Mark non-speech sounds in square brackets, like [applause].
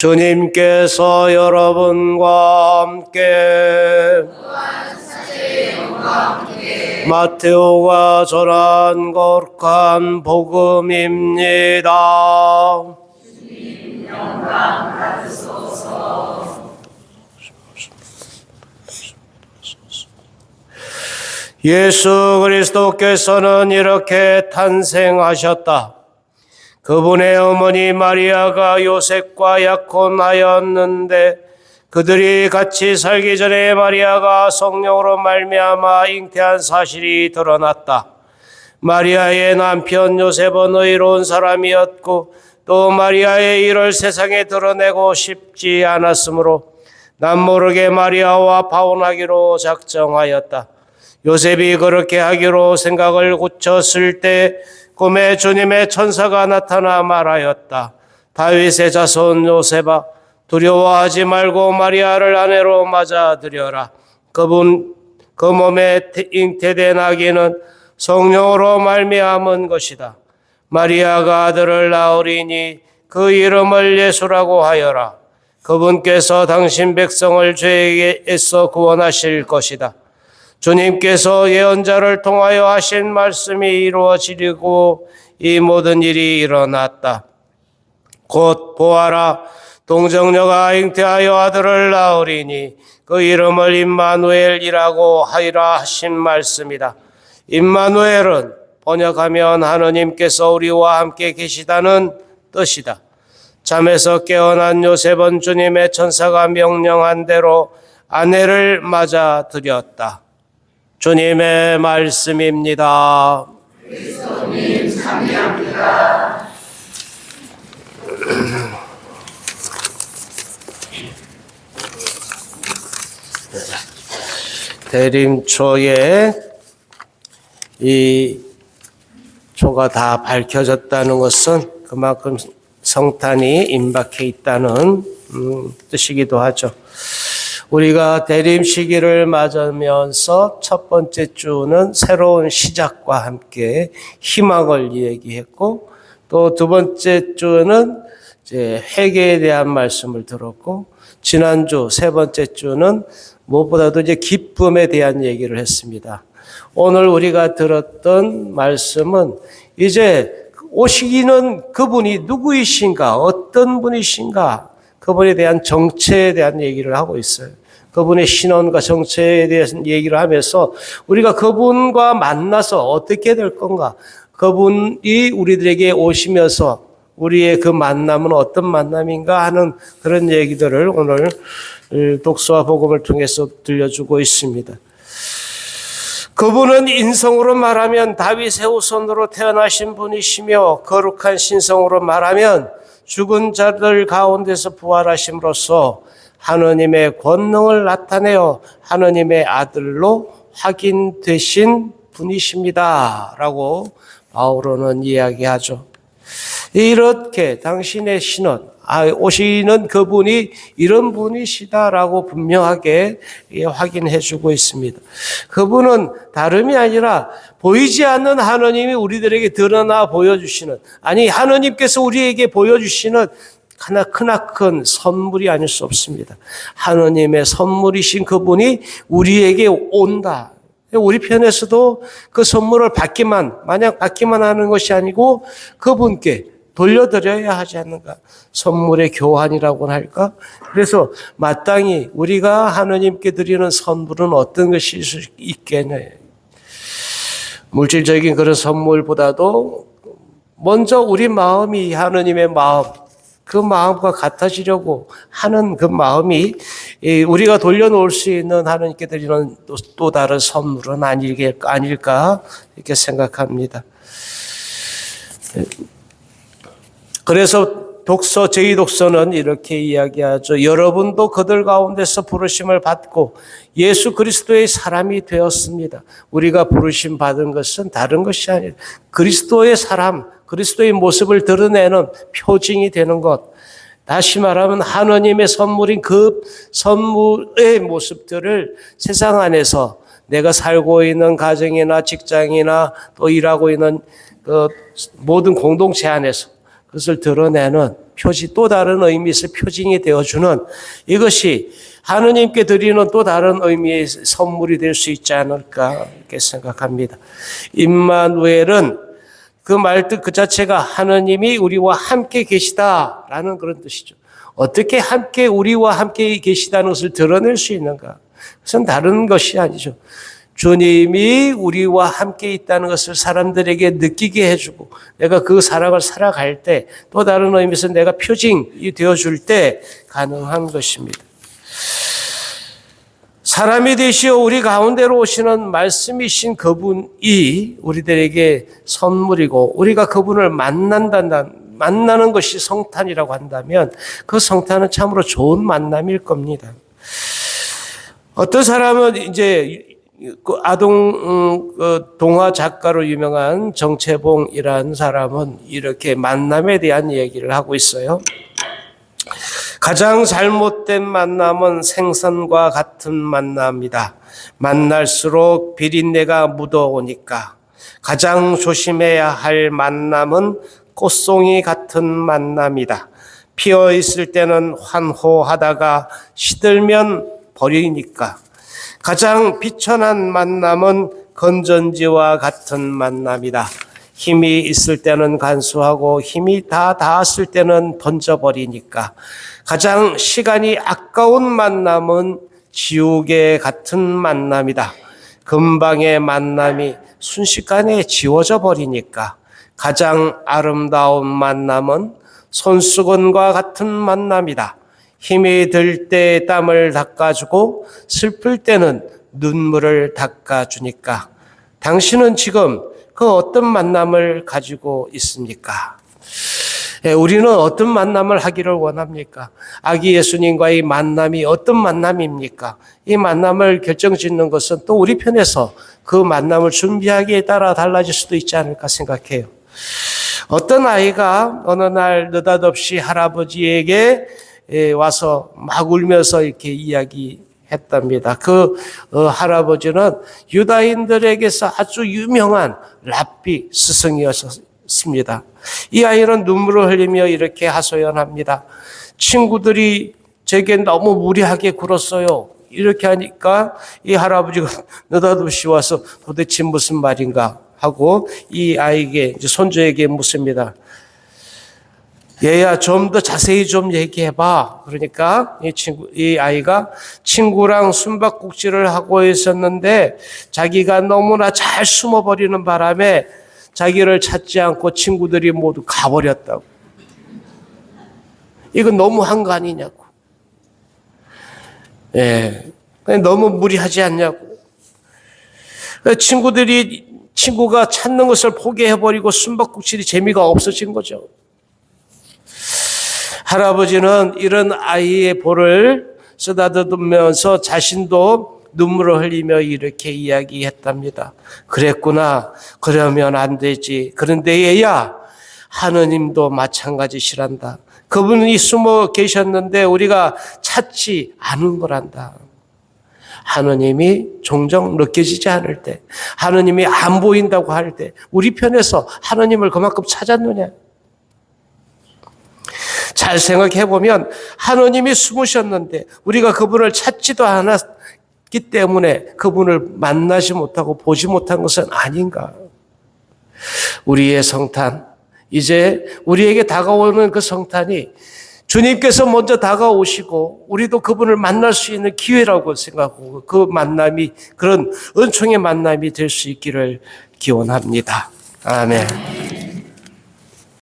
주님께서 여러분과 함께 마테오가 전한 거룩한 복음입니다. 예수 그리스도께서는 이렇게 탄생하셨다. 그분의 어머니 마리아가 요셉과 약혼하였는데 그들이 같이 살기 전에 마리아가 성령으로 말미암아 잉태한 사실이 드러났다. 마리아의 남편 요셉은 의로운 사람이었고 또 마리아의 일을 세상에 드러내고 싶지 않았으므로 남모르게 마리아와 파혼하기로 작정하였다. 요셉이 그렇게 하기로 생각을 굳혔을 때 꿈에 주님의 천사가 나타나 말하였다. 다윗의 자손 요셉아 두려워하지 말고 마리아를 아내로 맞아들여라. 그분 그 몸에 잉태된 아기는 성령으로 말미암은 것이다. 마리아가 아들을 낳으리니 그 이름을 예수라고 하여라. 그분께서 당신 백성을 죄에서 구원하실 것이다. 주님께서 예언자를 통하여 하신 말씀이 이루어지려고 이 모든 일이 일어났다. 곧 보아라 동정녀가 잉태하여 아들을 낳으리니 그 이름을 임마누엘이라고 하리라 하신 말씀이다. 임마누엘은 번역하면 하느님께서 우리와 함께 계시다는 뜻이다. 잠에서 깨어난 요셉은 주님의 천사가 명령한 대로 아내를 맞아 들였다. 주님의 말씀입니다. [clears throat] 대림초에 이 초가 다 밝혀졌다는 것은 그만큼 성탄이 임박해 있다는 음, 뜻이기도 하죠. 우리가 대림 시기를 맞으면서 첫 번째 주는 새로운 시작과 함께 희망을 얘기했고 또 두 번째 주는 이제 회개에 대한 말씀을 들었고 지난주 세 번째 주는 무엇보다도 이제 기쁨에 대한 얘기를 했습니다. 오늘 우리가 들었던 말씀은 이제 오시기는 그분이 누구이신가, 어떤 분이신가, 그분에 대한 정체에 대한 얘기를 하고 있어요. 그분의 신원과 정체에 대한 얘기를 하면서 우리가 그분과 만나서 어떻게 될 건가, 그분이 우리들에게 오시면서 우리의 그 만남은 어떤 만남인가 하는 그런 얘기들을 오늘 독서와 복음을 통해서 들려주고 있습니다. 그분은 인성으로 말하면 다윗의 후손으로 태어나신 분이시며 거룩한 신성으로 말하면 죽은 자들 가운데서 부활하심으로써 하느님의 권능을 나타내어 하느님의 아들로 확인되신 분이십니다. 라고 바울은 이야기하죠. 이렇게 당신의 신원, 아, 오시는 그분이 이런 분이시다라고 분명하게 예, 확인해 주고 있습니다. 그분은 다름이 아니라 보이지 않는 하나님이 우리들에게 드러나 보여주시는, 아니, 하나님께서 우리에게 보여주시는 하나 크나큰 선물이 아닐 수 없습니다. 하나님의 선물이신 그분이 우리에게 온다. 우리 편에서도 그 선물을 받기만, 만약 받기만 하는 것이 아니고 그분께 돌려드려야 하지 않는가. 선물의 교환이라고 할까? 그래서 마땅히 우리가 하느님께 드리는 선물은 어떤 수 있겠냐. 물질적인 그런 선물보다도 먼저 우리 마음이 하느님의 마음, 그 마음과 같아지려고 하는 그 마음이 우리가 돌려놓을 수 있는 하느님께 드리는 또, 또 다른 선물은 아닐까 이렇게 생각합니다. 그래서 독서, 제2 독서는 이렇게 이야기하죠. 여러분도 그들 가운데서 부르심을 받고 예수 그리스도의 사람이 되었습니다. 우리가 부르심 받은 것은 다른 것이 아니라 그리스도의 사람, 그리스도의 모습을 드러내는 표징이 되는 것. 다시 말하면 하느님의 선물인 그 선물의 모습들을 세상 안에서 내가 살고 있는 가정이나 직장이나 또 일하고 있는 그 모든 공동체 안에서 그것을 드러내는 표지 또 다른 의미에서 표징이 되어주는 이것이 하느님께 드리는 또 다른 의미의 선물이 될 수 있지 않을까 이렇게 생각합니다. 임마누엘은 그 말뜻 그 자체가 하느님이 우리와 함께 계시다라는 그런 뜻이죠. 어떻게 함께 우리와 함께 계시다는 것을 드러낼 수 있는가? 그것은 다른 것이 아니죠. 주님이 우리와 함께 있다는 것을 사람들에게 느끼게 해주고 내가 그 사랑을 살아갈 때 또 다른 의미에서 내가 표징이 되어줄 때 가능한 것입니다. 사람이 되시어 우리 가운데로 오시는 말씀이신 그분이 우리들에게 선물이고 우리가 그분을 만난다는 만나는 것이 성탄이라고 한다면 그 성탄은 참으로 좋은 만남일 겁니다. 어떤 사람은 이제 그 아동 음, 그 동화 작가로 유명한 정채봉이라는 사람은 이렇게 만남에 대한 얘기를 하고 있어요. 가장 잘못된 만남은 생선과 같은 만남이다. 만날수록 비린내가 묻어오니까 가장 조심해야 할 만남은 꽃송이 같은 만남이다. 피어 있을 때는 환호하다가 시들면 버리니까 가장 비천한 만남은 건전지와 같은 만남이다. 힘이 있을 때는 간수하고 힘이 다 닿았을 때는 던져버리니까 가장 시간이 아까운 만남은 지옥에 같은 만남이다. 금방의 만남이 순식간에 지워져 버리니까 가장 아름다운 만남은 손수건과 같은 만남이다. 힘이 들 때 땀을 닦아주고 슬플 때는 눈물을 닦아주니까 당신은 지금 그 어떤 만남을 가지고 있습니까? 예, 우리는 어떤 만남을 하기를 원합니까? 아기 예수님과의 만남이 어떤 만남입니까? 이 만남을 결정 짓는 것은 또 우리 편에서 그 만남을 준비하기에 따라 달라질 수도 있지 않을까 생각해요. 어떤 아이가 어느 날 느닷없이 할아버지에게 예, 와서 막 울면서 이렇게 이야기했답니다. 그 어, 할아버지는 유다인들에게서 아주 유명한 랍비 스승이었습니다. 이 아이는 눈물을 흘리며 이렇게 하소연합니다. 친구들이 제게 너무 무리하게 굴었어요. 이렇게 하니까 이 할아버지가 [laughs] 느닷없이 와서 도대체 무슨 말인가 하고 이 아이에게 손주에게 묻습니다. 얘야 좀 더 자세히 좀 얘기해 봐. 그러니까 이 친구 이 아이가 친구랑 숨바꼭질을 하고 있었는데 자기가 너무나 잘 숨어 버리는 바람에 자기를 찾지 않고 친구들이 모두 가버렸다고. 이건 너무한 거 아니냐고. 예. 너무 무리하지 않냐고. 친구들이 친구가 찾는 것을 포기해버리고 숨바꼭질이 재미가 없어진 거죠. 할아버지는 이런 아이의 볼을 쓰다듬으면서 자신도 눈물을 흘리며 이렇게 이야기했답니다. 그랬구나. 그러면 안 되지. 그런데 얘야, 하느님도 마찬가지시란다. 그분이 숨어 계셨는데 우리가 찾지 않은 거란다. 하느님이 종종 느껴지지 않을 때, 하느님이 안 보인다고 할 때, 우리 편에서 하느님을 그만큼 찾았느냐? 잘 생각해 보면 하느님이 숨으셨는데 우리가 그분을 찾지도 않았기 때문에 그분을 만나지 못하고 보지 못한 것은 아닌가. 우리의 성탄, 이제 우리에게 다가오는 그 성탄이 주님께서 먼저 다가오시고 우리도 그분을 만날 수 있는 기회라고 생각하고 그 만남이 그런 은총의 만남이 될 수 있기를 기원합니다. 아멘.